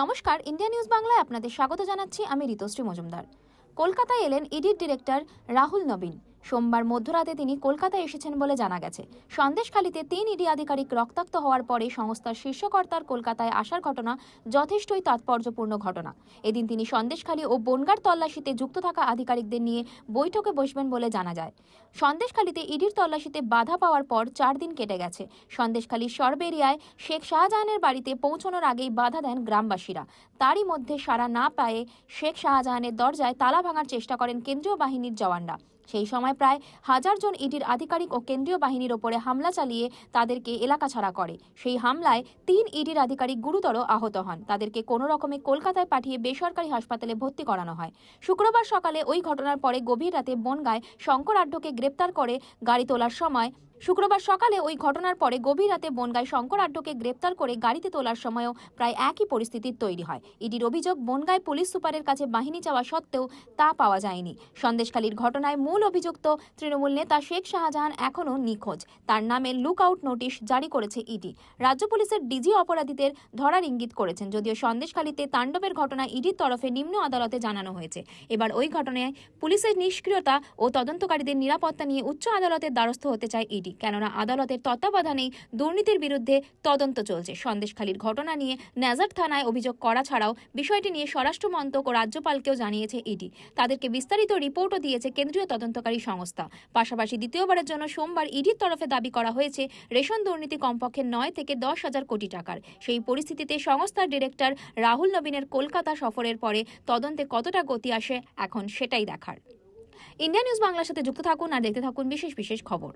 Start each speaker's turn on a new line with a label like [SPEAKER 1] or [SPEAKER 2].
[SPEAKER 1] নমস্কার, India news বাংলায় আপনাদের স্বাগত জানাচ্ছি। আমি ঋতুশ্রী মজুমদার। কলকাতায় এলেন ইডির ডিরেক্টর রাহুল নবীন। সোমবার মধ্যরাতে তিনি কলকাতায় এসেছেন বলে জানা গেছে। সন্দেশখালীতে তিন ইডি আধিকারিক রক্তাক্ত হওয়ার পরে সংস্থার শীর্ষকর্তার কলকাতায় আসার ঘটনা যথেষ্টই তাৎপর্যপূর্ণ ঘটনা। এদিন তিনি সন্দেশখালী ও বনগার তল্লাশিতে যুক্ত থাকা আধিকারিকদের নিয়ে বৈঠকে বসবেন বলে জানা যায়। সন্দেশখালীতে ইডির তল্লাশিতে বাধা পাওয়ার পর চার দিন কেটে গেছে। সন্দেশখালীর সরবেরিয়ায় শেখ শাহজাহানের বাড়িতে পৌঁছানোর আগেই বাধা দেন গ্রামবাসীরা। তারই মধ্যে সাড়া না পায়ে শেখ শাহজাহানের দরজায় তালা ভাঙার চেষ্টা করেন কেন্দ্রীয় বাহিনীর জওয়ানরা। সেই সময় প্রায় হাজার জন ইডির আধিকারিক ও কেন্দ্রীয় বাহিনীর ওপরে হামলা চালিয়ে তাদেরকে এলাকা ছাড়া করে। সেই হামলায় তিন ইডির আধিকারিক গুরুতর আহত হন। তাদেরকে কোনো রকমে কলকাতায় পাঠিয়ে বেসরকারি হাসপাতালে ভর্তি করানো হয়। শুক্রবার সকালে ওই ঘটনার পরে গভীর রাতে বনগায় শঙ্কর আড্ডকে গ্রেপ্তার করে গাড়ি তোলার সময় শুক্রবার সকালে ওই ঘটনার পরে গভীর রাতে বনগাঁয় শঙ্কর আড্ডকে গ্রেপ্তার করে গাড়িতে তোলার সময়ও প্রায় একই পরিস্থিতির তৈরি হয়। ইডির অভিযোগ, বনগাঁয় পুলিশ সুপারের কাছে বাহিনী চাওয়া সত্ত্বেও তা পাওয়া যায়নি। সন্দেশখালীর ঘটনায় মূল অভিযুক্ত তৃণমূল নেতা শেখ শাহজাহান এখনও নিখোঁজ। তার নামে লুক আউট নোটিশ জারি করেছে ইডি। রাজ্য পুলিশের ডিজি অপরাধীদের ধরার ইঙ্গিত করেছেন, যদিও সন্দেশখালীতে তাণ্ডবের ঘটনা ইডির তরফে নিম্ন আদালতে জানানো হয়েছে। এবার ওই ঘটনায় পুলিশের নিষ্ক্রিয়তা ও তদন্তকারীদের নিরাপত্তা নিয়ে উচ্চ আদালতের দ্বারস্থ হতে চায় ইডি। কেননা আদালতের তত্ত্বাবধানেই দুর্নীতির বিরুদ্ধে তদন্ত চলছে। সন্দেশখালীর ঘটনা নিয়ে ন্যাজার থানায় অভিযোগ করা ছাড়াও বিষয়টি নিয়ে স্বরাষ্ট্র মন্ত্রক ও রাজ্যপালকেও জানিয়েছে ইডি। তাদেরকে বিস্তারিত রিপোর্টও দিয়েছে কেন্দ্রীয় তদন্তকারী সংস্থা। পাশাপাশি দ্বিতীয়বারের জন্য সোমবার ইডির তরফে দাবি করা হয়েছে, রেশন দুর্নীতি কমপক্ষে নয় থেকে দশ হাজার কোটি টাকার। সেই পরিস্থিতিতে সংস্থার ডিরেক্টর রাহুল নবীনের কলকাতা সফরের পরে তদন্তে কতটা গতি আসে, এখন সেটাই দেখার। ইন্ডিয়া নিউজ বাংলার সাথে যুক্ত থাকুন আর দেখতে থাকুন বিশেষ বিশেষ খবর।